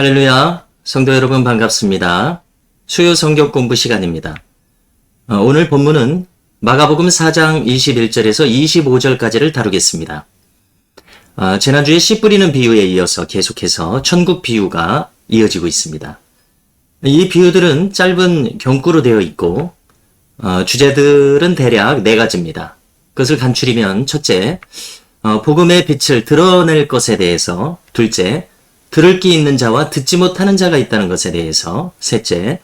할렐루야. 성도 여러분 반갑습니다. 수요 성경 공부 시간입니다. 어, 오늘 본문은 마가복음 4장 21절에서 25절까지를 다루겠습니다. 어, 지난주에 씨 뿌리는 비유에 이어서 계속해서 천국 비유가 이어지고 있습니다. 이 비유들은 짧은 경구로 되어 있고 어, 주제들은 대략 네 가지입니다. 그것을 간추리면 첫째, 어, 복음의 빛을 드러낼 것에 대해서 둘째, 들을 끼 있는 자와 듣지 못하는 자가 있다는 것에 대해서 셋째,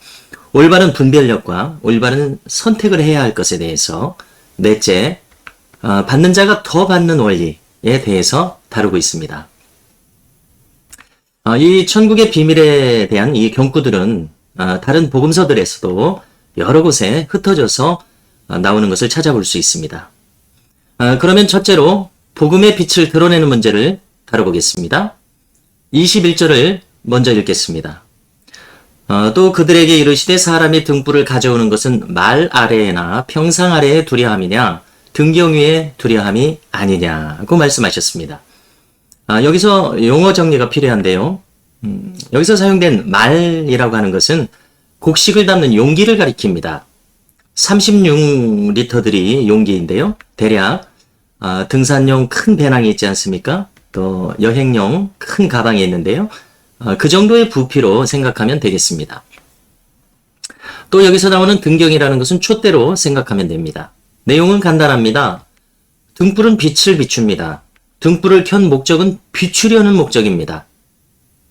올바른 분별력과 올바른 선택을 해야 할 것에 대해서 넷째, 어, 받는 자가 더 받는 원리에 대해서 다루고 있습니다. 어, 이 천국의 비밀에 대한 이 경구들은 어, 다른 복음서들에서도 여러 곳에 흩어져서 어, 나오는 것을 찾아볼 수 있습니다. 어, 그러면 첫째로 복음의 빛을 드러내는 문제를 다뤄보겠습니다. 21절을 먼저 읽겠습니다. 어, 또 그들에게 이르시되 사람이 등불을 가져오는 것은 말 아래에나 평상 아래에 두려 함이냐 등경 위에 두려 함이 아니냐고 말씀하셨습니다. 아, 여기서 용어 정리가 필요한데요. 음, 여기서 사용된 말이라고 하는 것은 곡식을 담는 용기를 가리킵니다. 36리터들이 용기인데요. 대략 아, 등산용 큰 배낭이 있지 않습니까? 또 여행용 큰 가방이 있는데요. 어, 그 정도의 부피로 생각하면 되겠습니다. 또 여기서 나오는 등경이라는 것은 촛대로 생각하면 됩니다. 내용은 간단합니다. 등불은 빛을 비춥니다. 등불을 켠 목적은 비추려는 목적입니다.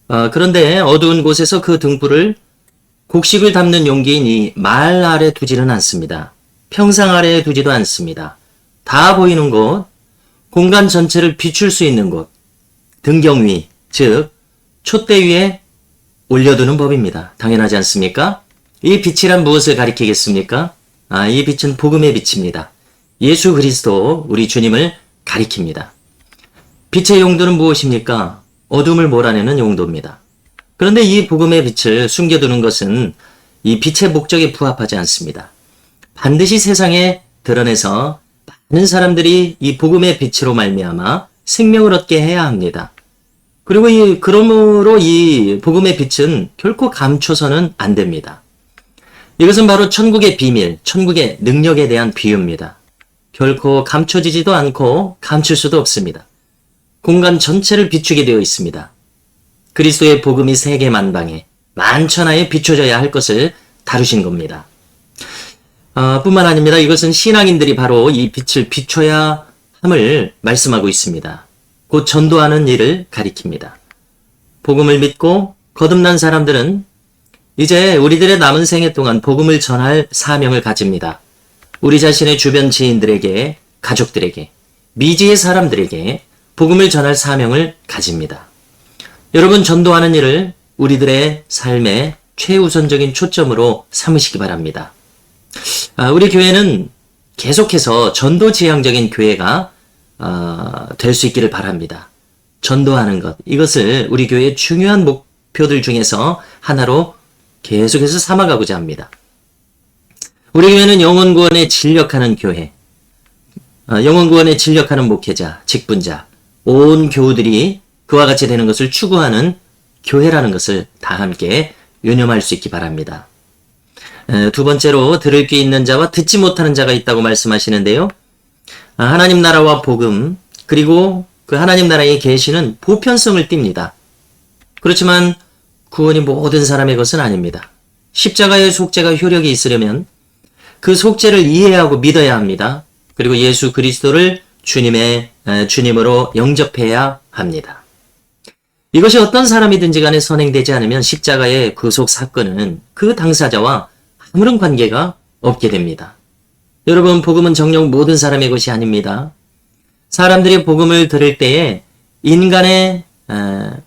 어, 그런데 어두운 곳에서 그 등불을 곡식을 담는 용기인 이 말 아래 두지는 않습니다. 평상 아래에 두지도 않습니다. 다 보이는 곳, 공간 전체를 비출 수 있는 곳, 등경 위, 즉 촛대 위에 올려두는 법입니다. 당연하지 않습니까? 이 빛이란 무엇을 가리키겠습니까? 아, 이 빛은 복음의 빛입니다. 예수 그리스도 우리 주님을 가리킵니다. 빛의 용도는 무엇입니까? 어둠을 몰아내는 용도입니다. 그런데 이 복음의 빛을 숨겨두는 것은 이 빛의 목적에 부합하지 않습니다. 반드시 세상에 드러내서 많은 사람들이 이 복음의 빛으로 말미암아 생명을 얻게 해야 합니다. 그리고 이 그러므로 이 복음의 빛은 결코 감춰서는 안 됩니다. 이것은 바로 천국의 비밀, 천국의 능력에 대한 비유입니다. 결코 감춰지지도 않고 감출 수도 없습니다. 공간 전체를 비추게 되어 있습니다. 그리스도의 복음이 세계 만방에 만천하에 비춰져야 할 것을 다루신 겁니다. 아, 뿐만 아닙니다. 이것은 신앙인들이 바로 이 빛을 비춰야 함을 말씀하고 있습니다. 곧 전도하는 일을 가리킵니다. 복음을 믿고 거듭난 사람들은 이제 우리들의 남은 생애 동안 복음을 전할 사명을 가집니다. 우리 자신의 주변 지인들에게, 가족들에게, 미지의 사람들에게 복음을 전할 사명을 가집니다. 여러분 전도하는 일을 우리들의 삶의 최우선적인 초점으로 삼으시기 바랍니다. 아, 우리 교회는 계속해서 전도 지향적인 교회가 어, 될수 있기를 바랍니다. 전도하는 것 이것을 우리 교회의 중요한 목표들 중에서 하나로 계속해서 삼아가고자 합니다. 우리 교회는 영원 구원에 진력하는 교회, 어, 영원 구원에 진력하는 목회자, 직분자, 온 교우들이 그와 같이 되는 것을 추구하는 교회라는 것을 다 함께 유념할 수 있기 바랍니다. 두 번째로 들을 귀 있는 자와 듣지 못하는 자가 있다고 말씀하시는데요. 아, 하나님 나라와 복음 그리고 그 하나님 나라의 계시는 보편성을 띱니다. 그렇지만 구원이 모든 사람의 것은 아닙니다. 십자가의 속죄가 효력이 있으려면 그 속죄를 이해하고 믿어야 합니다. 그리고 예수 그리스도를 주님의 주님으로 영접해야 합니다. 이것이 어떤 사람이든지 간에 선행되지 않으면 십자가의 구속 사건은 그 당사자와 아무런 관계가 없게 됩니다. 여러분, 복음은 정녕 모든 사람의 것이 아닙니다. 사람들이 복음을 들을 때에 인간의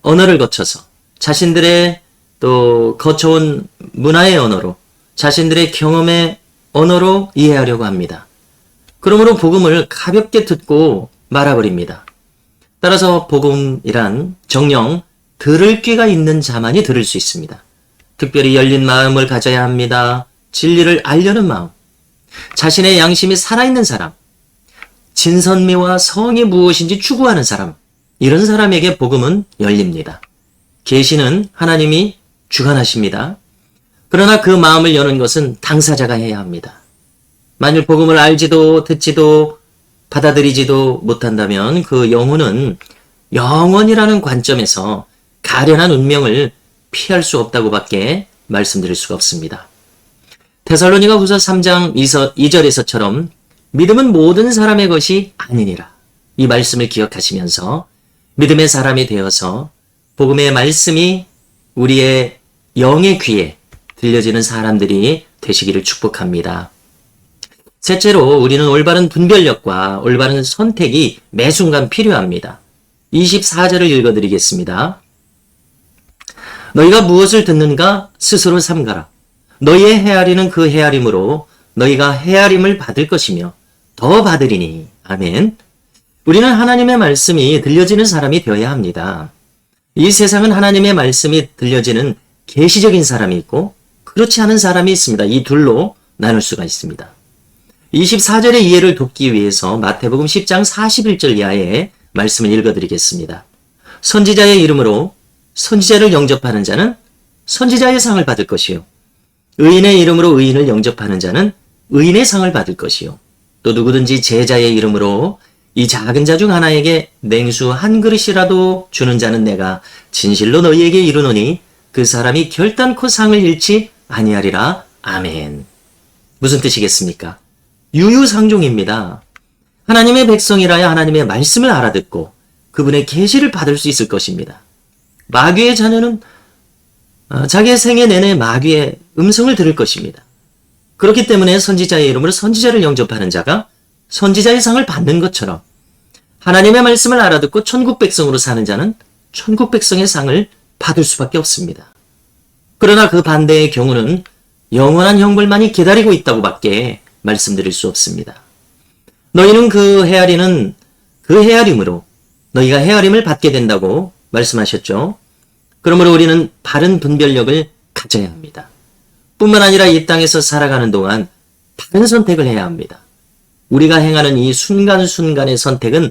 언어를 거쳐서 자신들의 또 거쳐온 문화의 언어로 자신들의 경험의 언어로 이해하려고 합니다. 그러므로 복음을 가볍게 듣고 말아버립니다. 따라서 복음이란 정령 들을 귀가 있는 자만이 들을 수 있습니다. 특별히 열린 마음을 가져야 합니다. 진리를 알려는 마음. 자신의 양심이 살아있는 사람. 진선미와 성이 무엇인지 추구하는 사람. 이런 사람에게 복음은 열립니다. 계시는 하나님이 주관하십니다. 그러나 그 마음을 여는 것은 당사자가 해야 합니다. 만일 복음을 알지도 듣지도 받아들이지도 못한다면 그 영혼은 영원이라는 관점에서 가련한 운명을 피할 수 없다고 밖에 말씀드릴 수가 없습니다. 테살로니가 후서 3장 2절에서처럼 믿음은 모든 사람의 것이 아니니라. 이 말씀을 기억하시면서 믿음의 사람이 되어서 복음의 말씀이 우리의 영의 귀에 들려지는 사람들이 되시기를 축복합니다. 셋째로 우리는 올바른 분별력과 올바른 선택이 매 순간 필요합니다. 24절을 읽어드리겠습니다. 너희가 무엇을 듣는가 스스로 삼가라. 너희의 헤아리는 그 헤아림으로 너희가 헤아림을 받을 것이며 더 받으리니. 아멘. 우리는 하나님의 말씀이 들려지는 사람이 되어야 합니다. 이 세상은 하나님의 말씀이 들려지는 계시적인 사람이 있고 그렇지 않은 사람이 있습니다. 이 둘로 나눌 수가 있습니다. 24절의 이해를 돕기 위해서 마태복음 10장 41절 이하의 말씀을 읽어드리겠습니다. 선지자의 이름으로 선지자를 영접하는 자는 선지자의 상을 받을 것이요. 의인의 이름으로 의인을 영접하는 자는 의인의 상을 받을 것이요. 또 누구든지 제자의 이름으로 이 작은 자 중 하나에게 냉수 한 그릇이라도 주는 자는 내가 진실로 너희에게 이르노니 그 사람이 결단코 상을 잃지 아니하리라. 아멘. 무슨 뜻이겠습니까? 유유상종입니다. 하나님의 백성이라야 하나님의 말씀을 알아듣고 그분의 계시를 받을 수 있을 것입니다. 마귀의 자녀는 어, 자기의 생애 내내 마귀의 음성을 들을 것입니다. 그렇기 때문에 선지자의 이름으로 선지자를 영접하는 자가 선지자의 상을 받는 것처럼 하나님의 말씀을 알아듣고 천국 백성으로 사는 자는 천국 백성의 상을 받을 수밖에 없습니다. 그러나 그 반대의 경우는 영원한 형벌만이 기다리고 있다고 밖에 말씀드릴 수 없습니다. 너희는 그 헤아리는 그 헤아림으로 너희가 헤아림을 받게 된다고 말씀하셨죠. 그러므로 우리는 바른 분별력을 가져야 합니다. 뿐만 아니라 이 땅에서 살아가는 동안 바른 선택을 해야 합니다. 우리가 행하는 이 순간순간의 선택은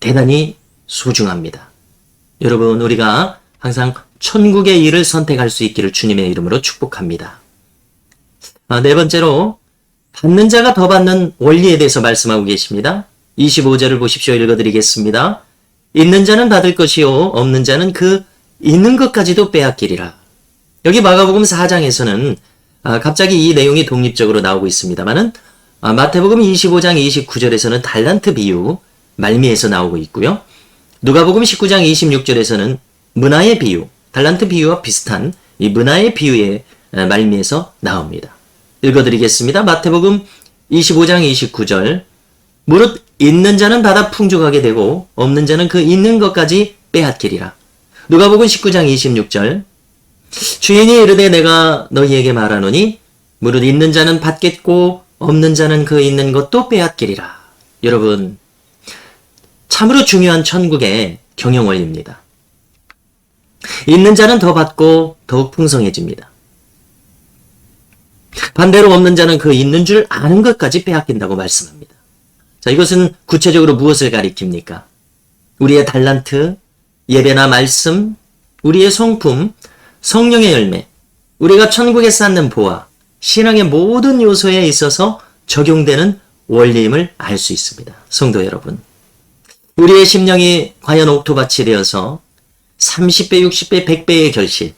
대단히 소중합니다. 여러분, 우리가 항상 천국의 일을 선택할 수 있기를 주님의 이름으로 축복합니다. 아, 네 번째로, 받는 자가 더 받는 원리에 대해서 말씀하고 계십니다. 25절을 보십시오. 읽어드리겠습니다. 있는 자는 받을 것이요, 없는 자는 그 있는 것까지도 빼앗기리라. 여기 마가복음 4장에서는 아, 갑자기 이 내용이 독립적으로 나오고 있습니다만은 아, 마태복음 25장 29절에서는 달란트 비유 말미에서 나오고 있고요. 누가복음 19장 26절에서는 문화의 비유, 달란트 비유와 비슷한 이 문화의 비유의 말미에서 나옵니다. 읽어드리겠습니다. 마태복음 25장 29절 무릇 있는 자는 받아 풍족하게 되고 없는 자는 그 있는 것까지 빼앗기리라. 누가복음 19장 26절 주인이 이르되 내가 너희에게 말하노니 무릇 있는 자는 받겠고 없는 자는 그 있는 것도 빼앗기리라. 여러분 참으로 중요한 천국의 경영 원리입니다. 있는 자는 더 받고 더욱 풍성해집니다. 반대로 없는 자는 그 있는 줄 아는 것까지 빼앗긴다고 말씀합니다. 자, 이것은 구체적으로 무엇을 가리킵니까? 우리의 달란트, 예배나 말씀, 우리의 성품, 성령의 열매, 우리가 천국에 쌓는 보화, 신앙의 모든 요소에 있어서 적용되는 원리임을 알 수 있습니다. 성도 여러분. 우리의 심령이 과연 옥토밭이 되어서 30배, 60배, 100배의 결실,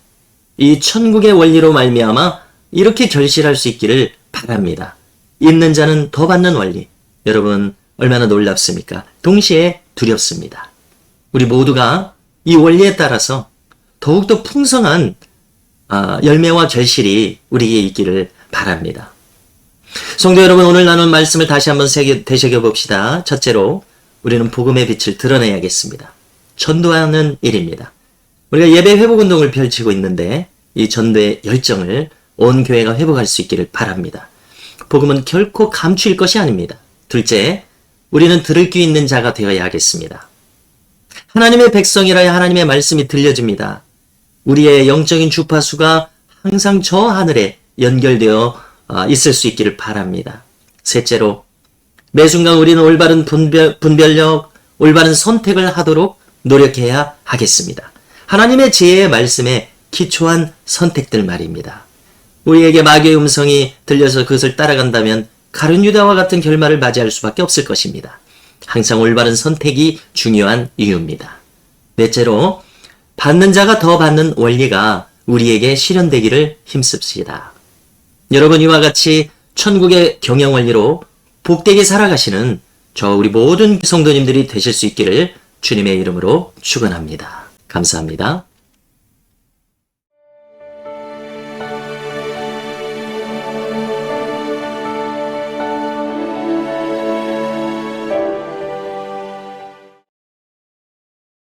이 천국의 원리로 말미암아 이렇게 결실할 수 있기를 바랍니다. 있는 자는 더 받는 원리. 여러분, 얼마나 놀랍습니까? 동시에 두렵습니다. 우리 모두가 이 원리에 따라서 더욱더 풍성한 아, 열매와 결실이 우리에게 있기를 바랍니다. 성도 여러분, 오늘 나눈 말씀을 다시 한번 되새겨 봅시다. 첫째로, 우리는 복음의 빛을 드러내야겠습니다. 전도하는 일입니다. 우리가 예배 회복 운동을 펼치고 있는데 이 전도의 열정을 온 교회가 회복할 수 있기를 바랍니다. 복음은 결코 감추일 것이 아닙니다. 둘째, 우리는 들을 귀 있는 자가 되어야 하겠습니다. 하나님의 백성이라야 하나님의 말씀이 들려집니다. 우리의 영적인 주파수가 항상 저 하늘에 연결되어 아, 있을 수 있기를 바랍니다. 셋째로, 매 순간 우리는 올바른 분별, 분별력, 올바른 선택을 하도록 노력해야 하겠습니다. 하나님의 지혜의 말씀에 기초한 선택들 말입니다. 우리에게 마귀의 음성이 들려서 그것을 따라간다면 가룟 유다와 같은 결말을 맞이할 수밖에 없을 것입니다. 항상 올바른 선택이 중요한 이유입니다. 넷째로 받는 자가 더 받는 원리가 우리에게 실현되기를 힘씁시다. 여러분 이와 같이 천국의 경영 원리로 복되게 살아가시는 저 우리 모든 성도님들이 되실 수 있기를 주님의 이름으로 축원합니다. 감사합니다.